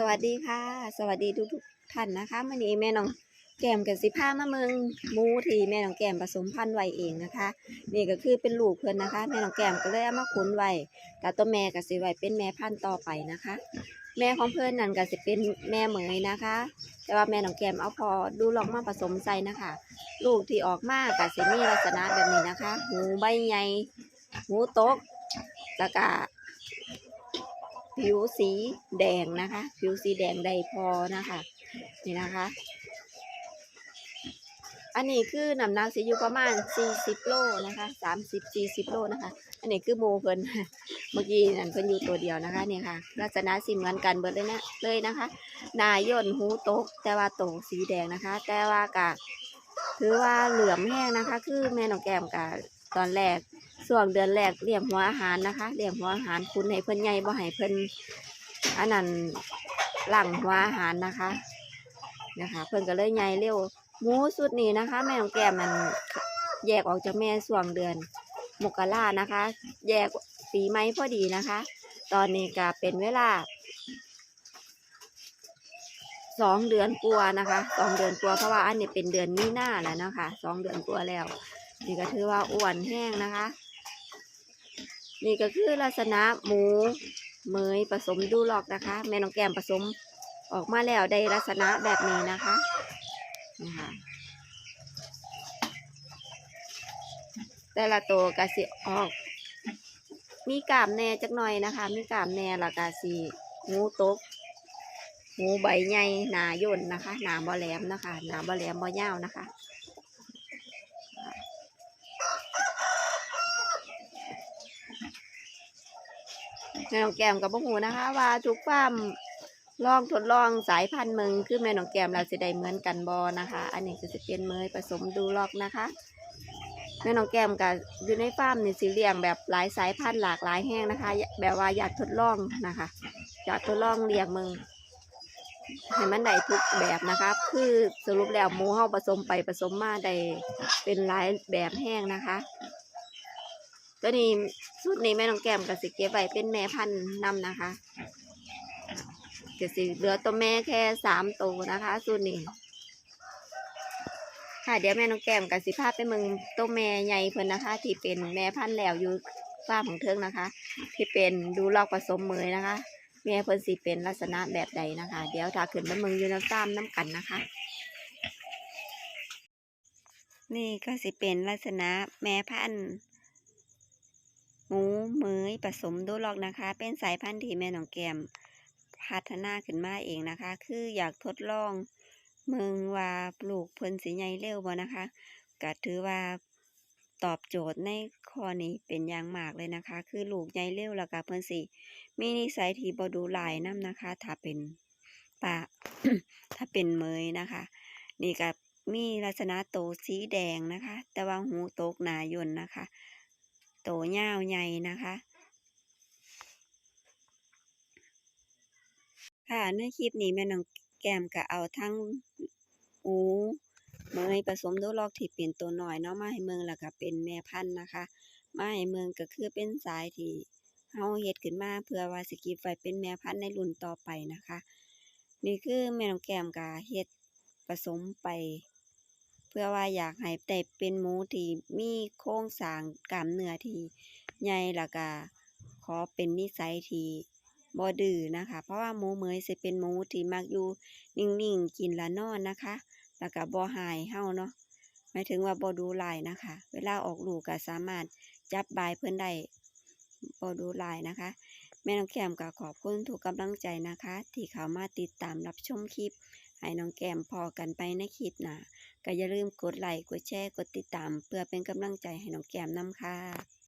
สวัสดีค่ะ สวัสดีทุกทุกๆท่านนะคะวันนี้แม่น้องแก้มกับสิพามาเมืองมูทีแม่น้องแก้มผสมพันธุ์ไว้เองนะคะ นี่ก็คือเป็นลูกเพิ่อนนะคะ แม่น้องแก้มก็เลยเอามาขุนไว้กับตัวแม่ก็สิไว้เป็นแม่พันธุ์ต่อไปนะคะ แม่ของเพิ่อนนั่นก็สิเป็นแม่เหมยนะคะ แต่ว่าแม่น้องแก้มเอาพอดูลองมาผสมใส่นะคะ ลูกที่ออกมาก็สิมีลักษณะแบบนี้นะคะ หูใบใหญ่หูตกแล้วก็ ผิวสีแดงนะคะ ผิวสีแดงใดพอนะคะนี่นะคะ อันนี้คือน้ำหนักสิอยู่ประมาณ 40 โลนะคะ30 40 โลนะคะ อันนี้คือโมเพิ่นเมื่อกี้นั่นเพิ่นอยู่ตัวเดียวนะคะนี่ค่ะลักษณะสิเหมือนกันเบิดเลยนะเลยนะคะ นายย่นหูตก แต่ว่าโตสีแดงนะคะ แต่ว่ากะถือว่าเหลือมแห้งนะคะ คือแม่น้องแก้มกะตอนแรก ส่วงเดือนแรกเลี้ยงหัวอาหารนะคะเลี้ยงหัวอาหารคุณให้เพิ่นใหญ่บ่ให้เพิ่นอันนั้นหลังหัวอาหารนะคะนะคะ เพิ่นก็เลยใหญ่เร็วหมูสุดนี้นะคะ แม่ของแก้มมันแยกออกจากแม่ส่วงเดือนมกรานะคะ แยกปีไม้พอดีนะคะ ตอนนี้ก็เป็นเวลาสองเดือนกลัวนะคะสองเดือนกลัวเพราะว่าอันนี้เป็นเดือนมีหน้าแล้วนะคะสองเดือนกลัวแล้วนี่ก็ถือว่าอ้วนแห้งนะคะ นี่ก็คือลักษณะหมูเหมยผสมดูหลอกนะคะ แม่น้องแก้มผสมออกมาแล้วได้ลักษณะแบบนี้นะคะนี่ค่ะแต่ละตัวกะสิออก มีกามแน่จักหน่อยนะคะ มีกามแหน่ละกะสิหูตกหูใบใหญ่หนาย่นนะคะ หนาบ่แหลมนะคะ หนาบ่แหลมบ่ยาวนะคะ แม่น้องแก้มกับพ่อหูนะคะ ว่าทุกฟาร์มลองทดลองสายพันธุ์เมืองคือแม่น้องแก้มเราจะได้เหมือนกันบอนะคะ อันนี้คือจะเป็นเมยผสมดูลอกนะคะแม่น้องแก้มกับอยู่ในฟาร์มนี่สิเลี้ยงแบบหลายสายพันธุ์หลากหลายแห้งนะคะ แบบว่าอยากทดลองนะคะ อยากทดลองเลี้ยงเมืองให้มันได้ทุกแบบนะคะคือสรุปแล้วหมูเฮาผสมไปผสมมาได้เป็นหลายแบบแห้งนะคะ ตัวนี้สูตรนี้แม่น้องแก้มกับสิเก็บไว้เป็นแม่พันธุ์นำนะคะจะสิเหลือตัวแม่แค่สามตัวนะคะ สูตรนี้ค่ะเดี๋ยวแม่น้องแก้มกับสิพาพไปมืองตัวแม่ใหญ่เพิ่นนะคะ ที่เป็นแม่พันธุ์แล้วอยู่ฟาร์มของเทิงนะคะ ที่เป็นดูลอกผสมเมยนะคะ แม่เพิ่นสิเป็นลักษณะแบบใดนะคะ เดี๋ยวถ้าขึ้นไปมืองอยู่น้ำซ้ำน้ำกันนะคะ นี่ก็สิเป็นลักษณะแม่พันธุ์ หมูเหมยผสมดูลอกนะคะ เป็นสายพันธุ์ที่แม่น้องแกมพัฒนาขึ้นมาเองนะคะ คืออยากทดลองเมืองว่าปลูกเพิ่นสิใหญ่เร็วบ่นะคะก็ถือว่าตอบโจทย์ในข้อนี้เป็นอย่างมากเลยนะคะ คือลูกใหญ่เร็วแล้วก็เพิ่นสิมีนิสัยที่บ่ดูหลายนํนะคะ ถ้าเป็นป่าถ้าเป็นเมยนะคะ นี่ก็มีลักษณะโตสีแดงนะคะ แต่ว่าหูโตกหนายนนะคะ โตยาวใหญ่นะคะ ค่ะในคลิปนี้แม่น้องแก้มก็เอาทั้งหมูเมยผสมดูลอกที่เป็นตัวหน้อยเนาะมาให้เมืองแล้วก็เป็นแม่พันธุ์นะคะมาให้เมืองก็คือเป็นสายที่เฮาเฮ็ดขึ้นมาเพื่อว่าสก็บไว้เป็นแม่พันธุ์ในรุ่นต่อไปนะคะ นี่คือแม่น้องแก้มก็เฮ็ดผสมไป พื่อว่าอยากให้ได้เป็นหมูที่มีโครงสร้างกล้ามเนื้อที่ใหญ่ล้วก็ขอเป็นนิสัยที่บ่ดื้อนะคะ เพราะว่าหมูเหมยสิเป็นหมูที่มักอยู่นิ่งๆกินละนอนนะคะ แล้วก็บ่หายเฮาเนาะหมายถึงว่าบ่ดูลายนะคะ เวลาออกลูกก็สามารถจับบายเพิ่อนได้บ่ดูลายนะคะ แม่น้องแก้มก็ขอบคุณทุกกำลังใจนะคะ ที่เข้ามาติดตามรับชมคลิป ให้น้องแก้มพอกันไปในคลิปหน้าก็อย่าลืมกดไลค์กดแชร์กดติดตาม เพื่อเป็นกำลังใจให้น้องแก้มนำค่ะ